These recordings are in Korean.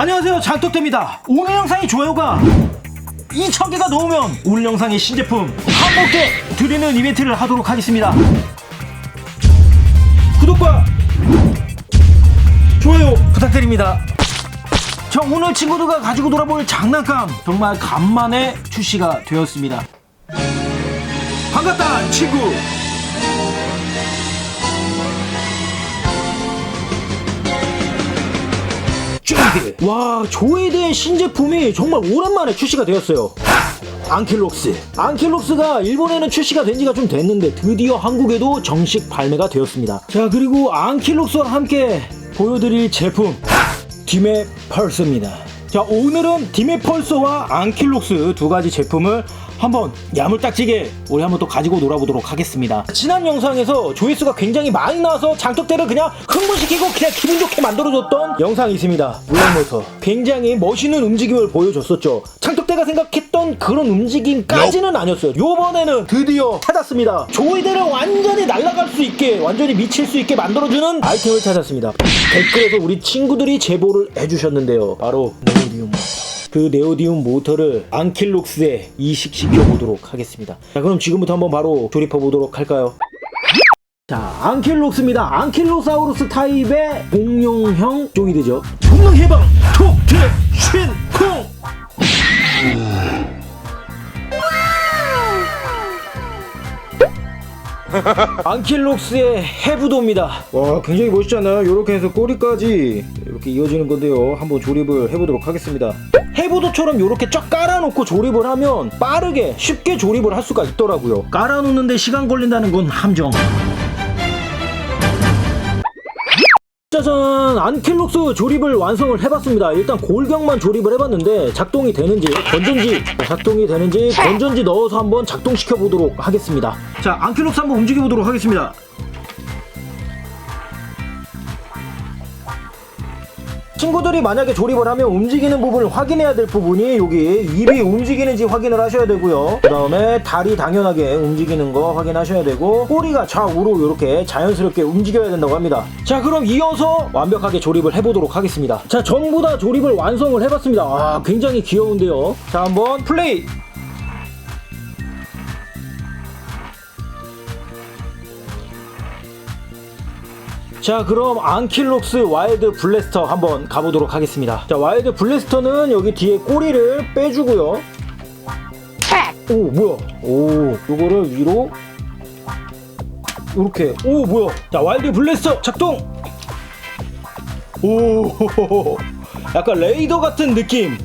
안녕하세요 장떡대입니다. 오늘 영상이 좋아요가 2,000개가 넘으면 오늘 영상의 신제품 한 번께 드리는 이벤트를 하도록 하겠습니다. 구독과 좋아요 부탁드립니다. 자 오늘 친구들과 가지고 놀아볼 장난감 정말 간만에 출시가 되었습니다. 반갑다 친구 와 조이드의 신제품이 정말 오랜만에 출시가 되었어요. 안킬록스. 안킬록스가 일본에는 출시가 된 지가 좀 됐는데 드디어 한국에도 정식 발매가 되었습니다. 자 그리고 안킬록스와 함께 보여드릴 제품 디메 펄스입니다. 자 오늘은 디메 펄스와 안킬록스 두 가지 제품을 한번 야물딱지게 우리 한번 또 가지고 놀아보도록 하겠습니다. 지난 영상에서 조회수가 굉장히 많이 나와서 장독대를 그냥 흥분시키고 그냥 기분 좋게 만들어줬던 영상이 있습니다. 블랙모터 굉장히 멋있는 움직임을 보여줬었죠. 장독대가 생각했던 그런 움직임까지는 아니었어요. 요번에는 드디어 찾았습니다. 조이대를 완전히 날아갈 수 있게 완전히 미칠 수 있게 만들어주는 아이템을 찾았습니다. 댓글에서 우리 친구들이 제보를 해주셨는데요. 바로 네오디움 그 네오디움 모터를 안킬록스에 이식시켜 보도록 하겠습니다. 자, 그럼 지금부터 한번 바로 조립해 보도록 할까요? 자, 안킬록스입니다. 안킬로사우루스 타입의 공룡형 조이드죠. 본능 해방 톡트 쉰 콩. 안킬록스의 해부도입니다. 와, 굉장히 멋있잖아요. 이렇게 해서 꼬리까지 이렇게 이어지는 건데요. 한번 조립을 해보도록 하겠습니다. 해부도처럼 이렇게 쫙 깔아놓고 조립을 하면 빠르게 쉽게 조립을 할 수가 있더라고요. 깔아놓는데 시간 걸린다는 건 함정. 짜잔 안킬록스 조립을 완성을 해봤습니다 일단 골격만 조립을 해봤는데 작동이 되는지 건전지 작동이 되는지 건전지 넣어서 한번 작동시켜 보도록 하겠습니다 자 안킬록스 한번 움직여 보도록 하겠습니다 친구들이 만약에 조립을 하면 움직이는 부분을 확인해야 될 부분이 여기 입이 움직이는지 확인을 하셔야 되고요. 그 다음에 다리 당연하게 움직이는 거 확인하셔야 되고 꼬리가 좌우로 이렇게 자연스럽게 움직여야 된다고 합니다. 자 그럼 이어서 완벽하게 조립을 해보도록 하겠습니다. 자 전부 다 조립을 완성을 해봤습니다. 아 굉장히 귀여운데요. 자 한번 플레이 자 그럼 안킬록스 와일드 블래스터 한번 가보도록 하겠습니다. 자 와일드 블래스터는 여기 뒤에 꼬리를 빼주고요. 오 뭐야? 오 요거를 위로 이렇게. 오 뭐야? 자 와일드 블래스터 작동! 오 약간 레이더 같은 느낌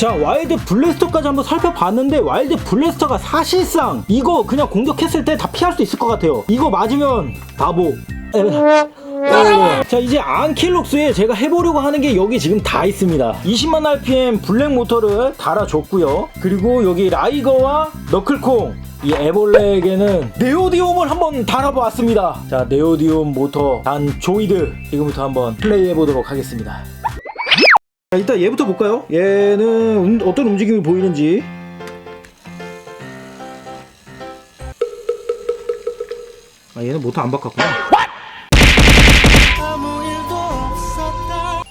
자 와일드 블래스터까지 한번 살펴봤는데 와일드 블래스터가 사실상 이거 그냥 공격했을 때 다 피할 수 있을 것 같아요. 이거 맞으면 바보. 자 이제 안킬록스에 제가 해보려고 하는 게 여기 지금 다 있습니다. 20만 rpm 블랙 모터를 달아줬고요. 그리고 여기 라이거와 너클콩 이 애벌레에게는 네오디움을 한번 달아보았습니다. 자 네오디움 모터 단 조이드. 지금부터 한번 플레이 해보도록 하겠습니다 자, 일단 얘부터 볼까요? 얘는 음- 어떤 움직임이 보이는지. 아, 얘는 모터 안 바꿨구나.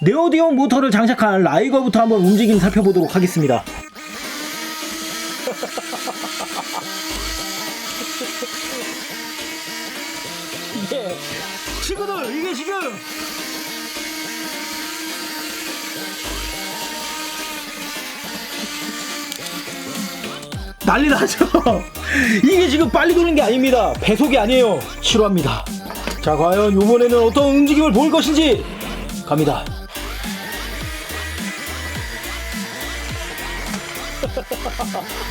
네오디온 모터를 장착한 라이거부터 한번 움직임 살펴보도록 하겠습니다. 난리 나죠? 이게 지금 빨리 도는 게 아닙니다. 배속이 아니에요. 싫어합니다. 자, 과연 이번에는 어떤 움직임을 보일 것인지 갑니다.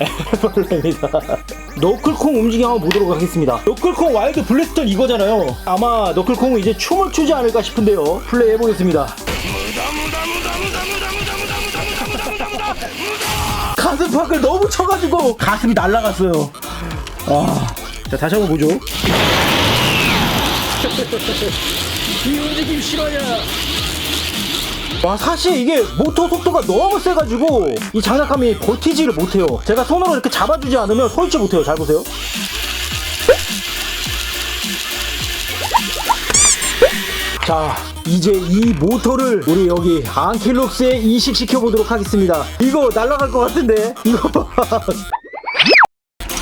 애벌레입니다. 너클콩 움직임 한번 보도록 하겠습니다. 너클콩 와일드 블래스터 이거잖아요. 아마 너클콩은 이제 춤을 추지 않을까 싶은데요. 플레이 해보겠습니다. 가슴팍을 너무 쳐가지고 가슴이 날라갔어요. 아, 자 다시 한번 보죠. 이 움직임 실화냐? 와 사실 이게 모터 속도가 너무 세가지고 이 장난감이 버티지를 못해요. 제가 손으로 이렇게 잡아주지 않으면 설지 못해요. 잘 보세요. 자 이제 이 모터를 우리 여기 안킬록스에 이식시켜 보도록 하겠습니다. 이거 날아갈 것 같은데? 이거. 봐.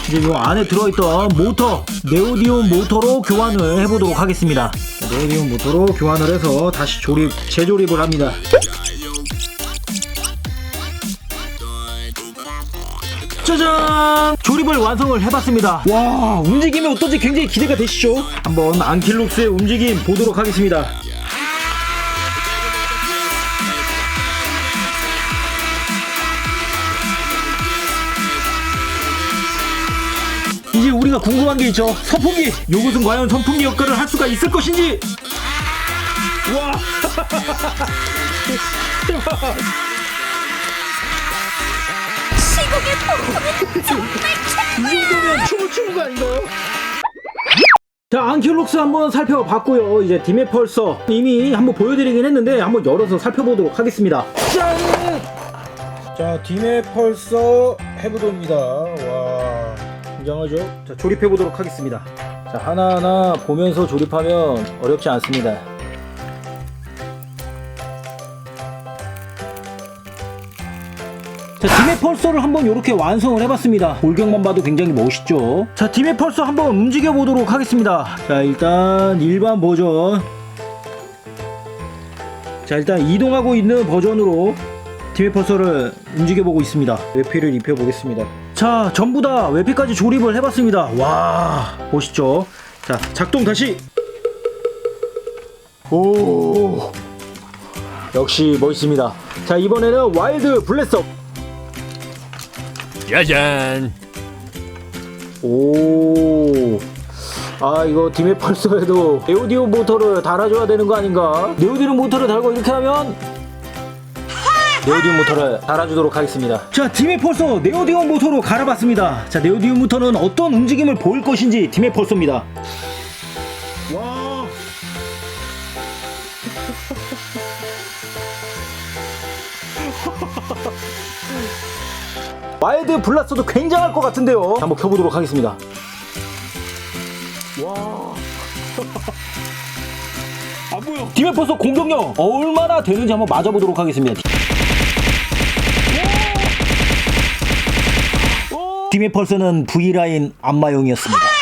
이제 이 안에 들어있던 모터 네오디온 모터로 교환을 해보도록 하겠습니다 네오디온 모터로 교환을 해서 다시 조립 재조립을 합니다 짜잔! 조립을 완성을 해봤습니다. 와, 움직임이 어떤지 굉장히 기대가 되시죠? 한번 안킬록스의 움직임 보도록 하겠습니다. 우리가 궁금한 게 있죠. 선풍기! 요것은 과연 선풍기 역할을 할 수가 있을 것인지! 와! 시국의 폭풍은 정말 이 정도면 춤을 추는 거 아닌가요? 자, 안킬록스 한번 살펴봤고요. 이제 디메펄서 이미 한번 보여드리긴 했는데 한번 열어서 살펴보도록 하겠습니다. 짠! 자, 디메펄서 해보도입니다. 와, 굉장하죠? 자, 조립해 보도록 하겠습니다. 자, 하나하나 보면서 조립하면 어렵지 않습니다. 자, 디메 펄서를 한번 이렇게 완성을 해봤습니다. 골격만 봐도 굉장히 멋있죠. 자, 디메 펄서 한번 움직여 보도록 하겠습니다. 자, 일단 일반 버전. 자, 일단 이동하고 있는 버전으로 디메 펄서를 움직여 보고 있습니다. 외피를 입혀 보겠습니다. 자, 전부 다 외피까지 조립을 해봤습니다. 와, 멋있죠. 자, 작동 다시. 오. 역시 멋있습니다. 자, 이번에는 와일드 블레서 짜잔. 오. 아 이거 디메 펄서에도 네오디온 모터를 달아줘야 되는 거 아닌가? 네오디온 모터를 달고 이렇게 하면 네오디온 모터를 달아주도록 하겠습니다. 자, 디메 펄서 네오디온 모터로 갈아봤습니다. 자, 네오디온 모터는 어떤 움직임을 보일 것인지 디메 펄서입니다. 와. 와일드 블라스도 굉장할 것 같은데요. 한번 켜보도록 하겠습니다. 와. 안 보여. 디메퍼서 공격력 얼마나 되는지 한번 맞아보도록 하겠습니다. 디메펄서는 V라인 안마용이었습니다.